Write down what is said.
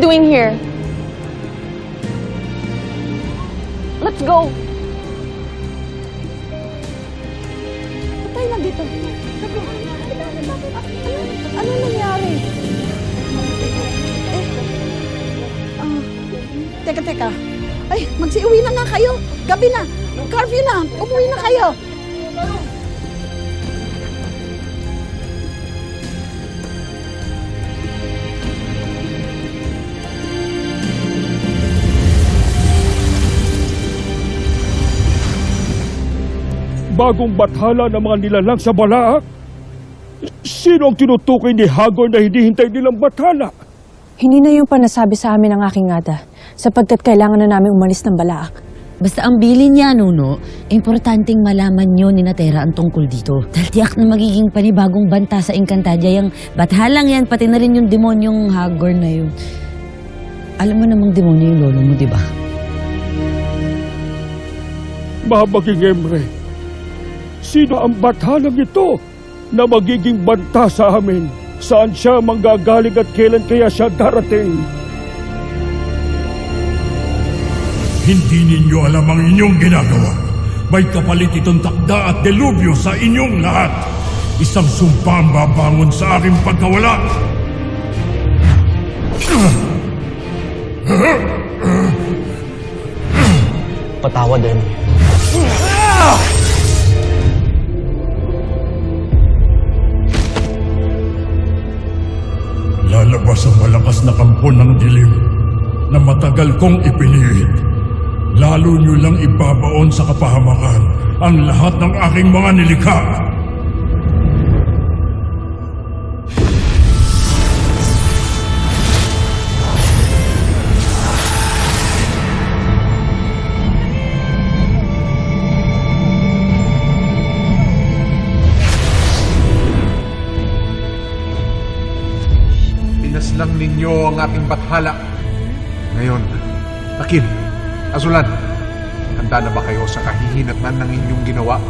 doing here? Let's go. Ba't tayo nandito? Ano nangyari? Eh, ah, teka, teka. Ay, magsiuwi na nga kayo. Gabi na. Curfew na. Umuwi na kayo. Bagong bathala ng mga nilalang sa balaak? Sino ang tinutukoy ni Hagor na hindi hintay nilang bathala? Hindi na yung panasabi sa amin ng aking ngada, sapagkat kailangan na namin umalis ng balaak. Basta ang bilin niya, Nuno, importanteng malaman niyo ni Natera ang tungkol dito. Dahil tiyak na magiging panibagong banta sa Encantadia yung bathalang yan, pati na rin yung demonyong Hagor na yun. Alam mo namang demonyo yung lolo mo, di ba? Mamaging Emre, sino ang bathalang ito na magiging banta sa amin? Saan siya manggagaling at kailan kaya siya darating? Hindi ninyo alam ang inyong ginagawa. May kapalit itong takda at delubyo sa inyong lahat. Isang sumpa ang babangon sa aking pagkawala. Patawad, Emmy. Ang malakas na kampo ng dilim na matagal kong ipinihit. Lalo nyo lang ibabaon sa kapahamakan ang lahat ng aking mga nilikha. Pinaslang ninyo ang aking bathala. Ngayon, Akin, Azulan, handa na ba kayo sa kahihinatnan ng inyong ginawa?